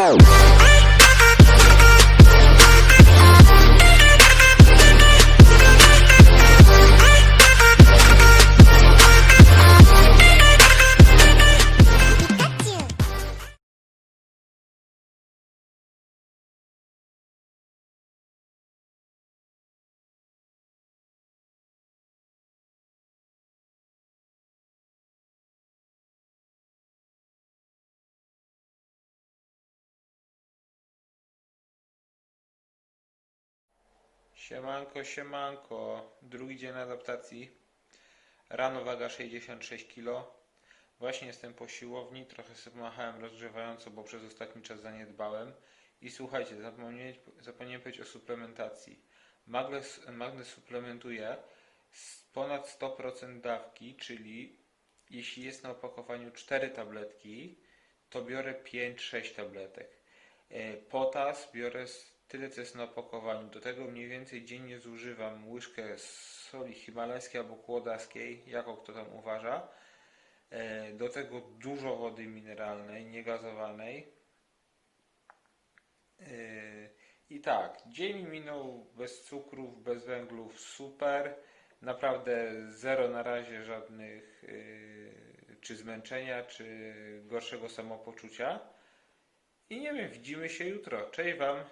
Animal. Siemanko, siemanko. Drugi dzień adaptacji. Rano waga 66 kg. Właśnie jestem po siłowni, trochę sobie machałem rozgrzewająco, bo przez ostatni czas zaniedbałem. I słuchajcie, zapomniałem, zapomniałem powiedzieć o suplementacji. Magnes, magnes suplementuje ponad 100% dawki, czyli jeśli jest na opakowaniu 4 tabletki, to biorę 5-6 tabletek. E, Potas biorę tyle, co jest na opakowaniu. Do tego mniej więcej dziennie zużywam łyżkę soli himalajskiej albo kłodaskiej, jako kto tam uważa. E, Do tego dużo wody mineralnej, niegazowanej. E, I tak, dzień mi minął bez cukrów, bez węglów, super. Naprawdę zero na razie żadnych e, czy zmęczenia, czy gorszego samopoczucia. I nie wiem, widzimy się jutro. Cześć Wam.